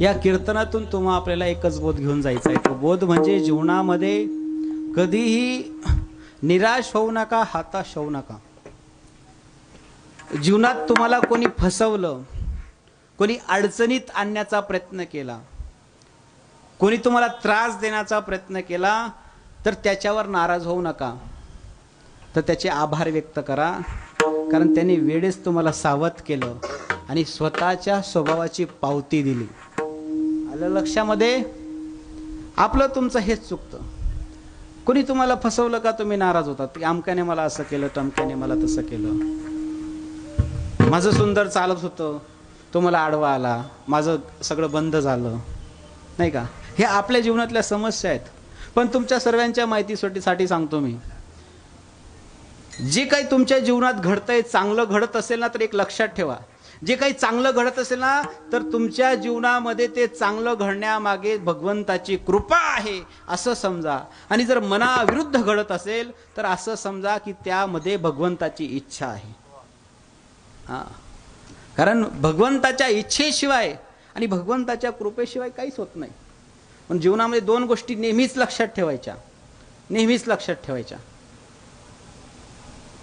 या कीर्तनातून तुम्हा आपल्याला एकच बोध घेऊन जायचा आहे. तो बोध म्हणजे जीवनामध्ये कधीही निराश होऊ नका हाताश होऊ नका. जीवनात तुम्हाला कोणी फसवलं कोणी अडचणीत आणण्याचा प्रयत्न केला कोणी तुम्हाला त्रास देण्याचा प्रयत्न केला तर त्याच्यावर नाराज होऊ नका. तर त्याचे आभार व्यक्त करा. कारण त्यांनी वेळेस तुम्हाला सावध केलं आणि स्वतःच्या स्वभावाची पावती दिली. आलं लक्षामध्ये? आपलं तुमचं हेच चुकतं. कोणी तुम्हाला फसवलं का तुम्ही नाराज होतात की अमक्याने मला असं केलं टमक्याने मला तसं केलं. माझं सुंदर चालत होतं. तो मला आडवा आला. माझं सगळं बंद झालं. नाही का? हे आपल्या जीवनातल्या समस्या आहेत. पण तुमच्या सर्वांच्या माहितीसाठी साठी सांगतो मी. जे काही तुमच्या जीवनात घडतंय चांगलं घडत असेल ना तर एक लक्षात ठेवा. जे काही चांगलं घडत असेल ना तर तुमच्या जीवनामध्ये ते चांगलं घडण्यामागे भगवंताची कृपा आहे असं समजा. आणि जर मनाविरुद्ध घडत असेल तर असं समजा की त्यामध्ये भगवंताची इच्छा आहे. हा. कारण भगवंताच्या इच्छेशिवाय आणि भगवंताच्या कृपेशिवाय काहीच होत नाही. पण जीवनामध्ये दोन गोष्टी नेहमीच लक्षात ठेवायच्या. नेहमीच लक्षात ठेवायच्या.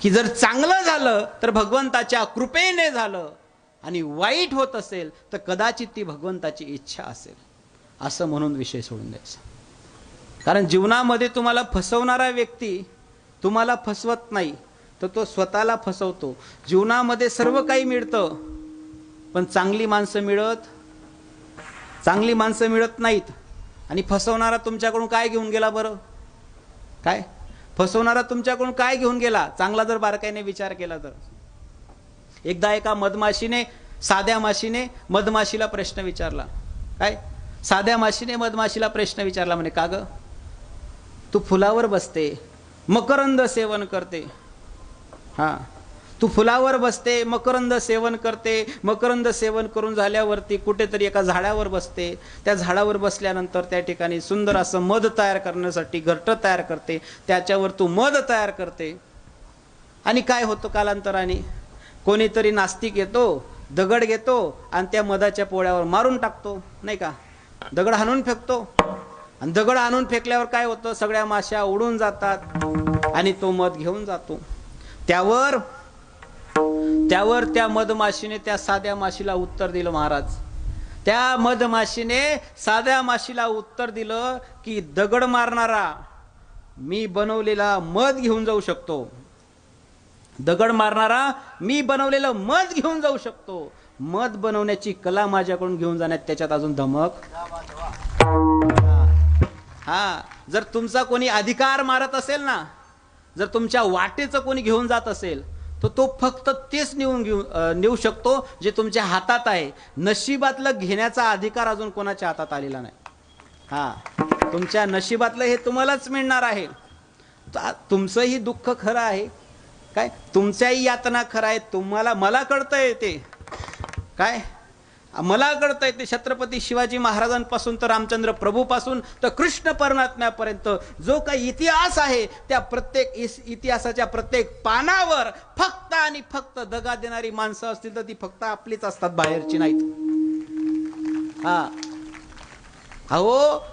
की जर चांगलं झालं तर भगवंताच्या कृपेने झालं आणि वाईट होत असेल तर कदाचित ती भगवंताची इच्छा असेल. असं म्हणून विषय सोडून द्यायचा. कारण जीवनामध्ये तुम्हाला फसवणारा व्यक्ती तुम्हाला फसवत नाही तर तो स्वतःला फसवतो. जीवनामध्ये सर्व काही मिळतं पण चांगली माणसं मिळत चांगली माणसं मिळत नाहीत. आणि फसवणारा तुमच्याकडून काय घेऊन गेला बरं? काय? फसवणारा तुमच्याकडून काय घेऊन गेला? चांगला जर बारकाईने विचार केला तर. एकदा एका मधमाशीने साध्या माशीने मधमाशीला प्रश्न विचारला. काय? साध्या माशीने मधमाशीला प्रश्न विचारला म्हणे का ग? तू फुलावर बसते मकरंद सेवन करते. हा. तू फुलावर बसते मकरंद सेवन करते. मकरंद सेवन करून झाल्यावरती कुठेतरी एका झाडावर बसते. त्या झाडावर बसल्यानंतर त्या ठिकाणी सुंदर असं मध तयार करण्यासाठी घरट तयार करते. त्याच्यावर तू मध तयार करते. आणि काय होतं कालांतराने? कोणीतरी नास्तिक येतो दगड घेतो आणि त्या मधाच्या पोळ्यावर मारून टाकतो नाही का? दगड हाणून फेकतो. आणि दगड आणून फेकल्यावर काय होतं? सगळ्या माश्या उडून जातात आणि तो मध घेऊन जातो. त्यावर त्यावर त्या मधमाशीने त्या साध्या माशीला उत्तर दिलं महाराज. त्या मधमाशीने साध्या माशीला उत्तर दिलं की दगड मारणारा मी बनवलेला मध घेऊन जाऊ शकतो. दगड मारणारा मी बनवलेलं मध घेऊन जाऊ शकतो. मध बनवण्याची कला माझ्याकडून घेऊन जाण्यात त्याच्यात अजून धमक. हा जर तुमचा कोणी अधिकार मारत असेल ना जर तुमच्या वाटेचं कोणी घेऊन जात असेल तर तो फक्त तेच नेऊन घेऊ नेऊ शकतो जे तुमच्या हातात आहे. नशिबातलं घेण्याचा अधिकार अजून कोणाच्या हातात आलेला नाही. हा तुमच्या नशिबातलं हे तुम्हालाच मिळणार आहे. तुमचंही दुःख खरं आहे. काय? तुमच्याही यातना खरं आहेत तुम्हाला मला कळतंय ते. काय? मला कळतंय ते छत्रपती शिवाजी महाराजांपासून तर रामचंद्र प्रभूपासून तर कृष्ण परमात्म्यापर्यंत. जो काही इतिहास आहे त्या प्रत्येक इस- इतिहासाच्या प्रत्येक पानावर फक्त आणि फक्त दगा देणारी माणसं असतील तर ती फक्त आपलीच असतात बाहेरची नाहीत. हा. अहो